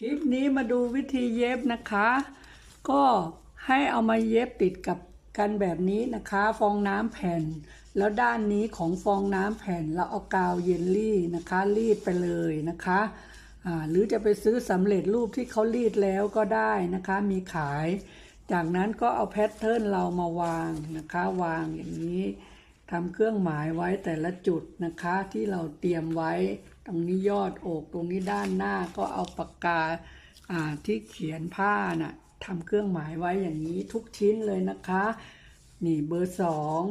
คลิปนี้มาดูวิธีเย็บนะคะ ก็ให้เอามาเย็บติดกับกันแบบนี้นะคะ ฟองน้ำแผ่น แล้วด้านนี้ของฟองน้ำแผ่นเราเอากาวเยลลี่นะคะ รีดไปเลยนะคะหรือจะไปซื้อสำเร็จรูปที่เขารีดแล้วก็ได้นะคะ มีขาย จากนั้นก็เอาแพทเทิร์นเรามาวางนะคะ วางอย่างนี้ทำเครื่องหมายไว้แต่ละจุดนะคะที่เราเตรียมไว้ ตรงนี้ยอดอกตรงนี้ด้านหน้าก็เอาปากกาอ่าที่เขียนผ้าน่ะทำเครื่องหมายไว้อย่างนี้ทุกชิ้นเลยนะคะ นี่เบอร์สอง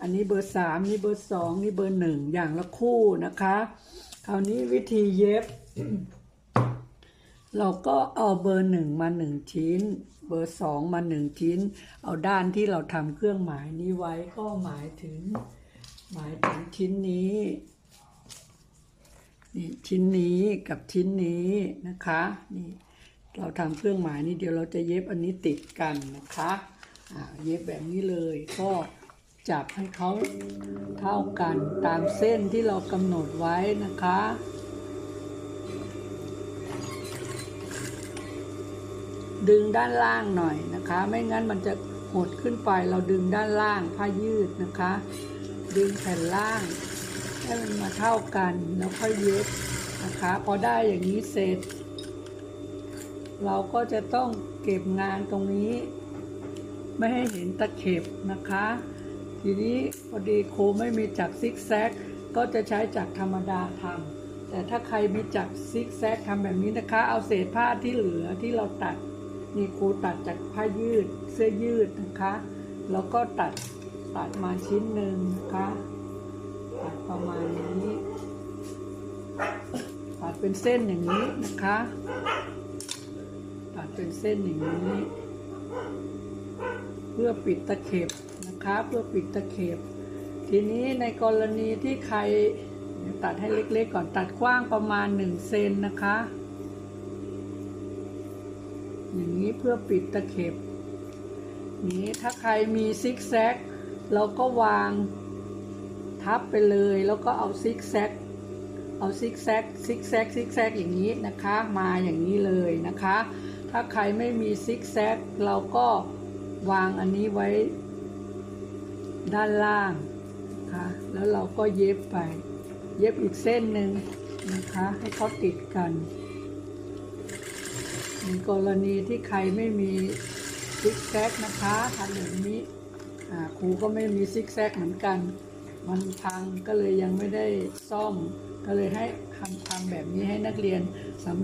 อันนี้เบอร์สามนี่เบอร์สองนี่เบอร์หนึ่งอย่างละคู่นะคะ คราวนี้วิธีเย็บ เราก็เอาเบอร์หนึ่งมาหนึ่งชิ้น เบอร์สองมาหนึ่งชิ้น เอาด้านที่เราทำเครื่องหมายนี้ไว้ก็หมายถึง หมายถึงชิ้นนี้ ชิ้นนี้กับชิ้นนี้นะคะนี่เราทำเครื่องหมายนี้เดี๋ยวเราจะเย็บอันนี้ติดกันนะคะเย็บแบบนี้เลยก็จับให้เขาเท่ากันตามเส้นที่เรากำหนดไว้นะคะดึงด้านล่างหน่อยนะคะ ไม่งั้นมันจะหดขึ้นไปเราดึงด้านล่างผ้ายืดนะคะ ดึงแผ่นล่างให้มันมาเท่ากันแล้วค่อยเย็บ นะคะ พอได้อย่างนี้เสร็จ เราก็จะต้องเก็บงานตรงนี้ ไม่ให้เห็นตะเข็บนะคะ ทีนี้พอดีครูไม่มีจักรซิกแซกก็จะใช้จักรธรรมดาทำแต่ถ้าใครมีจักรซิกแซกทำแบบนี้นะคะ เอาเศษผ้าที่เหลือที่เราตัดนี่ครูตัดจากผ้ายืดเสื้อยืดนะคะ แล้วก็ตัดตัดมาชิ้นหนึ่งนะคะ ตัดประมาณนี้ เป็นเส้นอย่างนี้นะคะ ตัดเป็นเส้นอย่างนี้ เพื่อปิดตะเข็บนะคะ เพื่อปิดตะเข็บ ทีนี้ในกรณีที่ใครตัดให้เล็กๆก่อนตัดกว้างประมาณ1เซนนะคะ อย่างนี้เพื่อปิดตะเข็บ นี้ถ้าใครมีซิกแซกเราก็วางทับไปเลยแล้วก็เอาซิกแซก เอาซิกแซกซิกแซกซิกแซกอย่างนี้นะคะ มาอย่างนี้เลยนะคะ ถ้าใครไม่มีซิกแซกเราก็วางอันนี้ไว้ด้านล่างนะคะแล้วเราก็เย็บไป เย็บอีกเส้นหนึ่งนะคะ ให้เขาติดกันในกรณีที่ใครไม่มีซิกแซกนะคะทำแบบนี้ครูก็ไม่มีซิกแซกเหมือนกัน มันพังก็เลยยังไม่ได้ซ่อม ก็เลยให้ทำทำแบบนี้ให้นักเรียนสำ